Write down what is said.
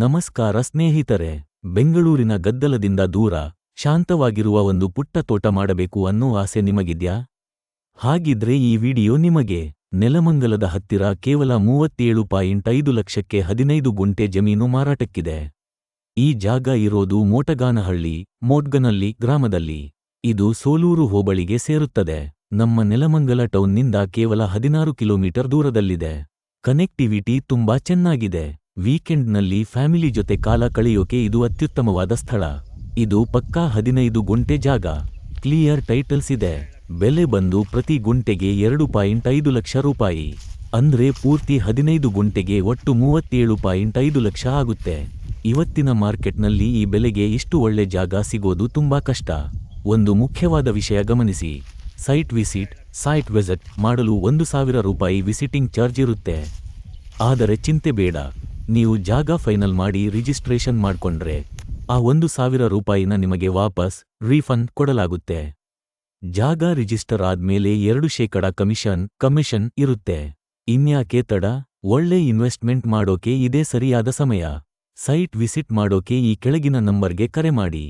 ನಮಸ್ಕಾರ ಸ್ನೇಹಿತರೆ, ಬೆಂಗಳೂರಿನ ಗದ್ದಲದಿಂದ ದೂರ ಶಾಂತವಾಗಿರುವ ಒಂದು ಪುಟ್ಟ ತೋಟ ಮಾಡಬೇಕು ಅನ್ನೋ ಆಸೆ ನಿಮಗಿದ್ಯಾ? ಹಾಗಿದ್ರೆ ಈ ವಿಡಿಯೋ ನಿಮಗೆ ನೆಲಮಂಗಲದ ಹತ್ತಿರ ಕೇವಲ ಮೂವತ್ತೇಳು ಪಾಯಿಂಟ್ ಐದು ಲಕ್ಷಕ್ಕೆ ಹದಿನೈದು ಗುಂಟೆ ಜಮೀನು ಮಾರಾಟಕ್ಕಿದೆ. ಈ ಜಾಗ ಇರೋದು ಮೋಟಗಾನಹಳ್ಳಿ ಮೋಟ್ಗನಲ್ಲಿ ಗ್ರಾಮದಲ್ಲಿ. ಇದು ಸೋಲೂರು ಹೋಬಳಿಗೆ ಸೇರುತ್ತದೆ. ನಮ್ಮ ನೆಲಮಂಗಲ ಟೌನ್ನಿಂದ ಕೇವಲ ಹದಿನಾರು ಕಿಲೋಮೀಟರ್ ದೂರದಲ್ಲಿದೆ. ಕನೆಕ್ಟಿವಿಟಿ ತುಂಬಾ ಚೆನ್ನಾಗಿದೆ. ವೀಕೆಂಡ್ನಲ್ಲಿ ಫ್ಯಾಮಿಲಿ ಜೊತೆ ಕಾಲ ಕಳೆಯೋಕೆ ಇದು ಅತ್ಯುತ್ತಮವಾದ ಸ್ಥಳ. ಇದು ಪಕ್ಕಾ ಹದಿನೈದು ಗುಂಟೆ ಜಾಗ. ಕ್ಲಿಯರ್ ಟೈಟಲ್ಸ್ ಇದೆ. ಬೆಲೆ ಬಂದು ಪ್ರತಿ ಗುಂಟೆಗೆ ಎರಡು ಪಾಯಿಂಟ್ ಐದು ಲಕ್ಷ ರೂಪಾಯಿ. ಅಂದ್ರೆ ಪೂರ್ತಿ ಹದಿನೈದು ಗುಂಟೆಗೆ ಒಟ್ಟು ಮೂವತ್ತೇಳು ಪಾಯಿಂಟ್ ಐದು ಲಕ್ಷ ಆಗುತ್ತೆ. ಇವತ್ತಿನ ಮಾರ್ಕೆಟ್ನಲ್ಲಿ ಈ ಬೆಲೆಗೆ ಇಷ್ಟು ಒಳ್ಳೆ ಜಾಗ ಸಿಗೋದು ತುಂಬಾ ಕಷ್ಟ. ಒಂದು ಮುಖ್ಯವಾದ ವಿಷಯ ಗಮನಿಸಿ. ಸೈಟ್ ವಿಸಿಟ್ ಸೈಟ್ ವಿಸಿಟ್ ಮಾಡಲು ಒಂದು ಸಾವಿರ ರೂಪಾಯಿ ವಿಸಿಟಿಂಗ್ ಚಾರ್ಜ್ ಇರುತ್ತೆ. ಆದರೆ ಚಿಂತೆ ಬೇಡ. ನೀವು ಜಾಗ ಫೈನಲ್ ಮಾಡಿ ರಿಜಿಸ್ಟ್ರೇಷನ್ ಮಾಡ್ಕೊಂಡ್ರೆ ಆ ಒಂದು ಸಾವಿರ ರೂಪಾಯಿನ ನಿಮಗೆ ವಾಪಸ್ ರೀಫಂಡ್ ಕೊಡಲಾಗುತ್ತೆ. ಜಾಗ ರಿಜಿಸ್ಟರ್ ಆದ್ಮೇಲೆ ಎರಡು ಶೇಕಡ ಕಮಿಷನ್ ಕಮಿಷನ್ ಇರುತ್ತೆ. ಇನ್ಯಾಕೆ ತಡ? ಒಳ್ಳೆ ಇನ್ವೆಸ್ಟ್ಮೆಂಟ್ ಮಾಡೋಕೆ ಇದೇ ಸರಿಯಾದ ಸಮಯ. ಸೈಟ್ ವಿಸಿಟ್ ಮಾಡೋಕೆ ಈ ಕೆಳಗಿನ ನಂಬರ್ಗೆ ಕರೆ ಮಾಡಿ.